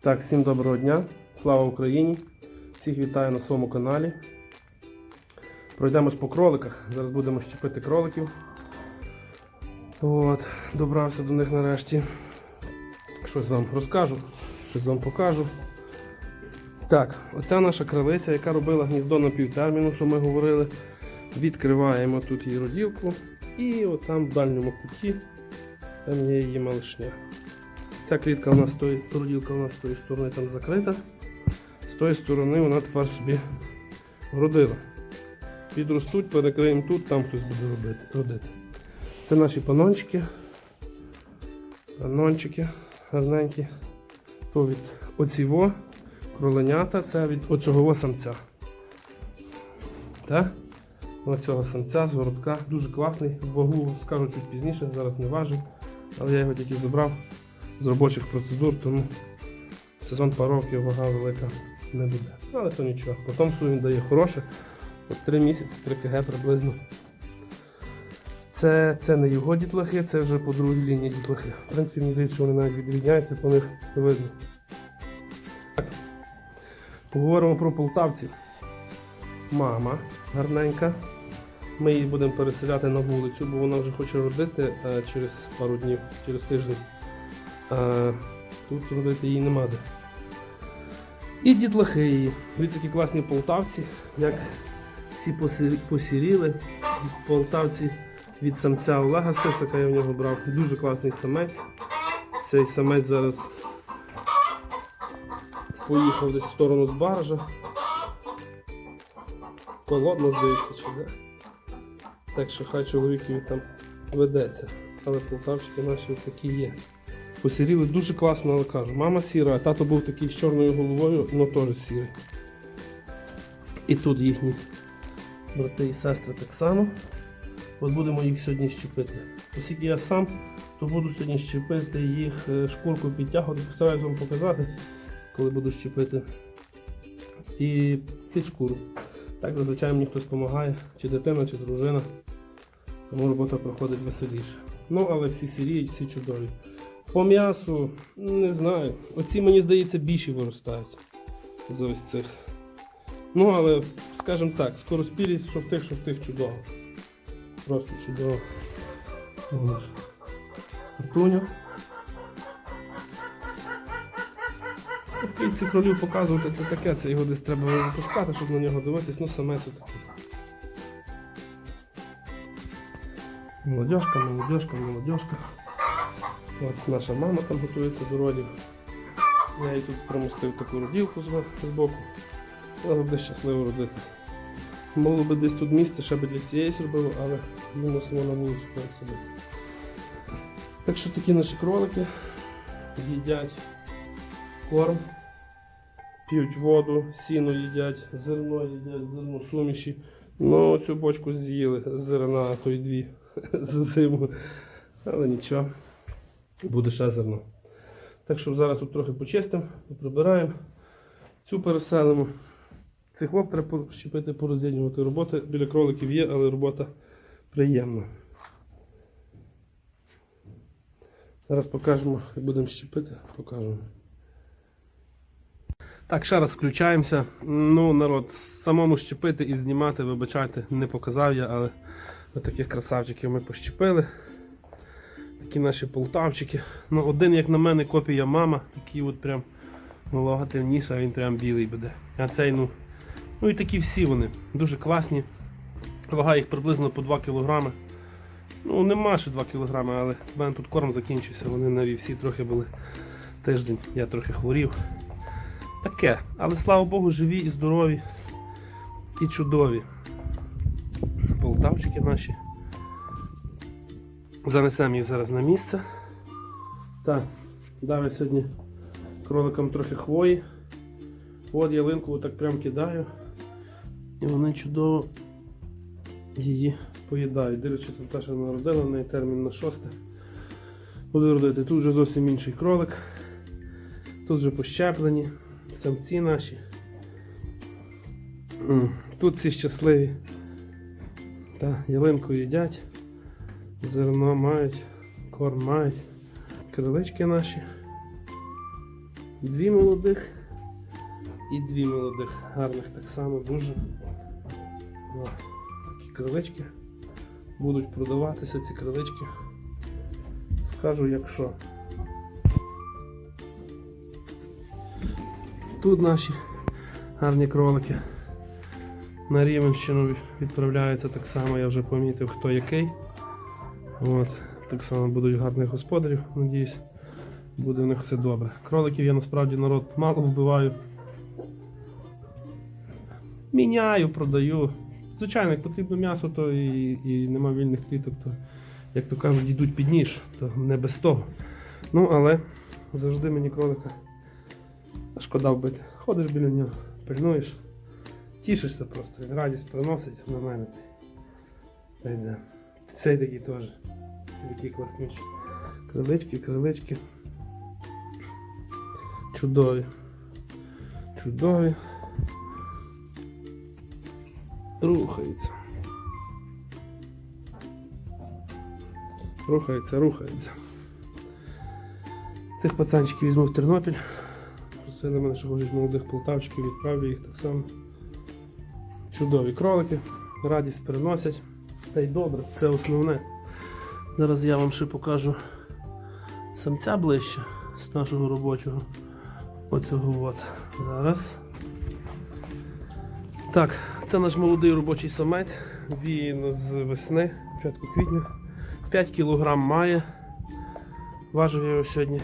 Так, всім доброго дня. Слава Україні! Всіх вітаю на своєму каналі. Пройдемось по кроликах. Зараз будемо щепити кроликів. От, добрався до них нарешті. Щось вам розкажу, щось вам покажу. Так, оця наша кралиця, яка робила гніздо на півтерміну, що ми говорили. Відкриваємо тут її роділку. І от там в дальньому куті там є її малишня. Ця клітка у нас з тої, роділка у нас з тої сторони там закрита. З тої сторони вона тепер собі родила. Підростуть, перекриємо тут, там хтось буде робити, родити. Це наші панончики. Панончики гарненькі. То від оціво кроленята, це від оцього самця. Так? Оцього самця з городка. Дуже класний. Вагу скажу чуть пізніше, зараз не важив. Але я його тільки забрав з робочих процедур, тому сезон пару вага велика не буде. Але то нічого. Потомство він дає хороше. От 3 місяці, 3 кг приблизно. Це, це не його дітлахи, це вже по другій лінії дітлахи. В принципі, мені здається, що вони навіть відрізняються, по них видно. Так. Поговоримо про полтавців. Мама гарненька. Ми її будемо переселяти на вулицю, бо вона вже хоче родити е, через пару днів, через тиждень. А тут родити її нема де. І дітлахи її. Дивіться, які класні полтавці, як всі посіріли. Полтавці від самця Олега Сисака я в нього брав. Дуже класний самець. Цей самець зараз поїхав десь в сторону з баржа. Холодно здається, чи де. Так що хай чоловік там ведеться. Але полтавчики наші такі є. Посіріли дуже класно, але кажу. Мама сіра, а тато був такий з чорною головою, але теж сірий. І тут їхні брати і сестри так само. От будемо їх сьогодні щепити. Оскільки я сам, то буду сьогодні щепити їх е, шкурку підтягувати, постараюсь вам показати, коли буду щепити. І під шкуру. Так зазвичай мені хтось допомагає, чи дитина, чи дружина. Тому робота проходить веселіше. Ну, але всі сіріють, всі чудові. По м'ясу, не знаю. Оці, мені здається, більші виростають за ось цих. Ну, але, скажімо так, скороспілість, що в тих, що в тих чудово. Просто чудово. Вона ж Артуня. Ці кролів показувати це таке, це його десь треба випускати, щоб на нього дивитись, ну саме це таке. Молодежка, молодежка, молодежка. От наша мама там готується до родів. Я їй тут примостив таку родівку з- боку. Вона буде щасливо родити. Могло би десь тут місце, ще би для цієї зробило, але ми мусимо на вулицю пересадити. Так що такі наші кролики їдять корм, п'ють воду, сіно їдять, зерно їдять, зерно суміші. Ну, цю бочку з'їли зерна, а то й дві за зиму. Але нічого, буде ще зерно. Так що зараз тут трохи почистимо, прибираємо. Цю переселимо. Цих хлоп треба щепити, пороз'єднювати. Робота біля кроликів є, але робота приємна. Зараз покажемо, як будемо щепити, покажемо. Так, ще раз включаємося. Ну, народ, самому щепити і знімати, вибачайте, не показав я, але таких красавчиків ми пощепили. Такі наші полтавчики. Ну, один, як на мене, копія мама, такий от прям темніша, а він прям білий буде. А цей, ну. Ну і такі всі вони. Дуже класні. Вага їх приблизно по 2 кг. Ну, нема ще 2 кг, але в мене тут корм закінчився, вони нові всі трохи були тиждень, я трохи хворів. Таке, але слава Богу, живі і здорові і чудові. Полтавчики наші. Занесемо їх зараз на місце. Так, дав сьогодні кроликам трохи хвої. От ялинку отак прям кидаю. І вони чудово її поїдають. Тут та, що народила, в неї термін на шосте. Буде родити. Тут вже зовсім інший кролик. Тут вже пощеплені, самці наші. Тут всі щасливі. Та, ялинку їдять, зерно мають, корм мають, крилички наші. Дві молодих і дві молодих. Гарних так само дуже. О, такі крилички. Будуть продаватися ці крилички. Скажу якщо. Тут наші гарні кролики. На Рівенщину відправляються так само, я вже помітив хто який. От, так само будуть гарних господарів, надіюсь, буде в них все добре. Кроликів я насправді народ мало вбиваю. Міняю, продаю. Звичайно, як потрібно м'ясо, то і, і нема вільних кліток, то, як то кажуть, йдуть під ніж, то не без того. Ну, але завжди мені кролика шкода вбити. Ходиш біля нього, пильнуєш, тішишся просто, він радість приносить на мене. Та йде. Цей такий теж. Такі класнючі. Крилички, крилички. Чудові. Чудові. Рухаються. Рухаються, рухаються. Цих пацанчиків візьму в Тернопіль. Просили мене, що хочуть молодих полтавчиків, відправлю їх так само. Чудові кролики, радість переносять. Та й добре, це основне. Зараз я вам ще покажу самця ближче з нашого робочого. Оцього от. Зараз. Так, це наш молодий робочий самець. Він з весни, початку квітня. 5 кг має. Важив я його сьогодні.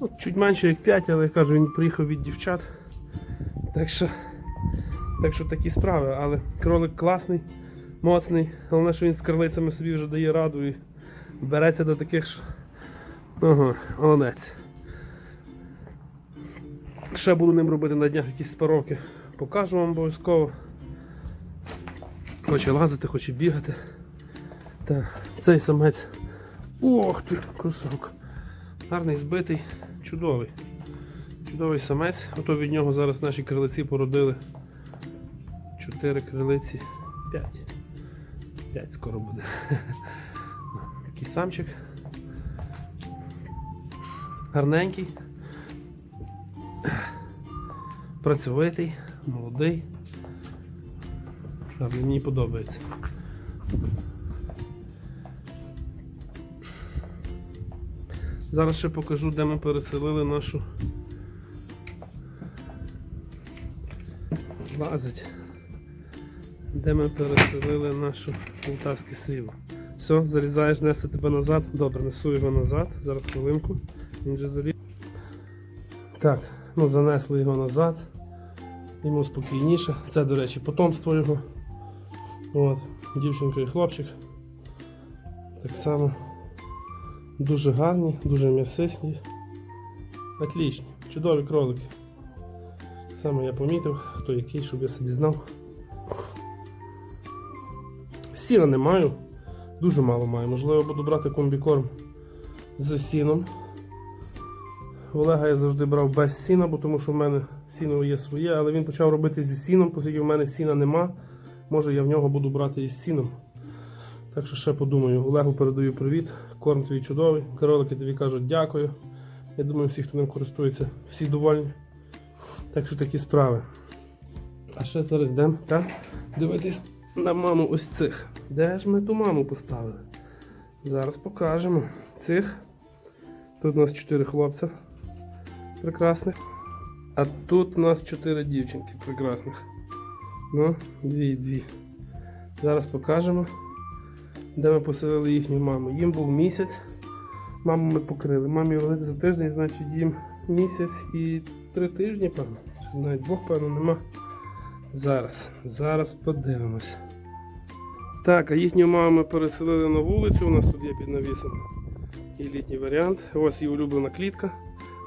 Ну, чуть менше як 5, але я кажу, він приїхав від дівчат. Так що, так що такі справи, але кролик класний, моцний. Головне, що він з крилицями собі вже дає раду і береться до таких, що. Ага, молодець. Ще буду ним робити на днях якісь спаровки. Покажу вам обов'язково. Хоче лазити, хоче бігати. Так, цей самець. Ох ти, красавка. Гарний збитий, чудовий. Чудовий самець. Ото від нього зараз наші крилиці породили. Чотири крилиці. П'ять. П'ять скоро буде. Такий самчик. Гарненький. Працьовитий, молодий. Правда, мені подобається. Зараз ще покажу, де ми переселили нашу. Лазить. Де ми переселили нашу полтавське срібло. Все, залізаєш, нести тебе назад. Добре, несу його назад. Зараз хвилинку. Він вже заліз. Так, ну занесли його назад. Йому спокійніше. Це, до речі, потомство його. От, дівчинка і хлопчик. Так само. Дуже гарні, дуже м'ясисні. Отлічні. Чудові кролики. Саме я помітив, хто який, щоб я собі знав. Сіна не маю, дуже мало маю. Можливо, буду брати комбікорм з сіном. В Олега я завжди брав без сіна, бо тому що в мене сіно є своє, але він почав робити зі сіном, оскільки в мене сіна нема. Може я в нього буду брати із сіном. Так що ще подумаю. Олегу передаю привіт. Корм твій чудовий. Кролики тобі кажуть дякую. Я думаю, всі, хто ним користується, всі довольні. Так що такі справи. А ще зараз йдемо, так? Дивитись на маму ось цих. Де ж ми ту маму поставили? Зараз покажемо. Цих. Тут у нас 4 хлопця прекрасних. А тут у нас 4 дівчинки прекрасних. Ну, дві і дві. Зараз покажемо, де ми поселили їхню маму. Їм був місяць. Маму ми покрили. Мамі велити за тиждень, значить їм місяць і три тижні, певно. Навіть двох, певно, нема. Зараз. Зараз подивимось. Так, а їхню маму ми переселили на вулицю. У нас тут є під навісом і літній варіант. Ось її улюблена клітка,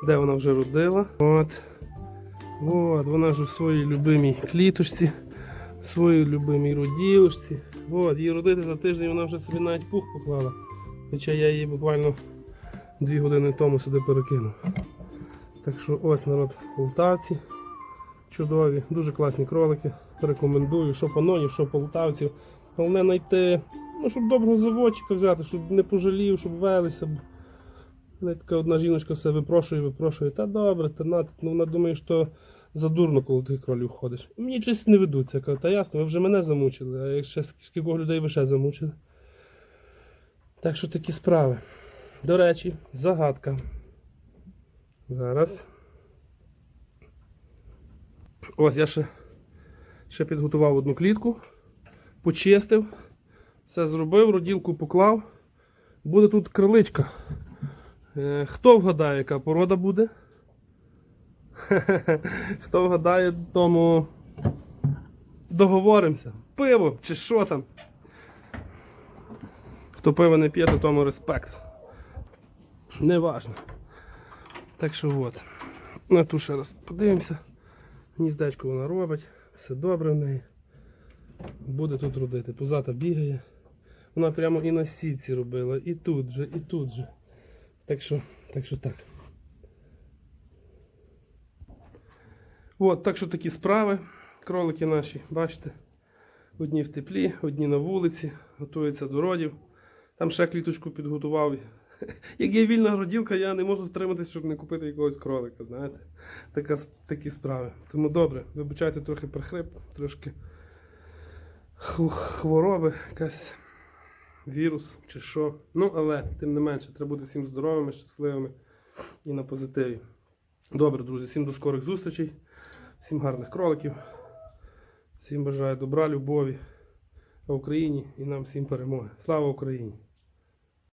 де вона вже родила. От. От, вона ж у своїй любимій кліточці, в своїй любимій роділочці. От, її родити за тиждень вона вже собі навіть пух поклала. Хоча я її буквально дві години тому сюди перекинув. Так що ось народ полтавці. Чудові, дуже класні кролики. Рекомендую, що панонів, що полтавців. Головне знайти, ну, щоб доброго заводчика взяти, щоб не пожалів, щоб велися. б. Така одна жіночка все випрошує, випрошує. Та добре, та на, ну вона думає, що задурно, коли тих кролів ходиш. Мені щось не ведуться. Я кажу, та ясно, ви вже мене замучили, а якщо скількох людей ви ще замучили. Так що такі справи. До речі, загадка. Зараз. Ось я ще, ще підготував одну клітку, почистив, все зробив, роділку поклав. Буде тут криличка. Е, Хто вгадає, яка порода буде? Хто вгадає, тому договоримося. Пиво чи що там. Хто пиво не п'є, то тому респект. Неважно. Так що от. На ту ще раз подивимося. Гніздечко вона робить, все добре в неї. Буде тут родити. Позата бігає. Вона прямо і на сітці робила, і тут же, і тут же. Так що, так що так. От, так що такі справи. Кролики наші, бачите. Одні в теплі, одні на вулиці, готуються до родів. Там ще кліточку підготував. Як є вільна роділка, я не можу стриматися, щоб не купити якогось кролика, знаєте. Така, такі справи. Тому добре, вибачайте трохи прихрип, трошки хвороби, якась вірус чи що. Ну, але тим не менше, треба бути всім здоровими, щасливими і на позитиві. Добре, друзі, всім до скорих зустрічей, всім гарних кроликів, всім бажаю добра, любові в Україні і нам всім перемоги. Слава Україні!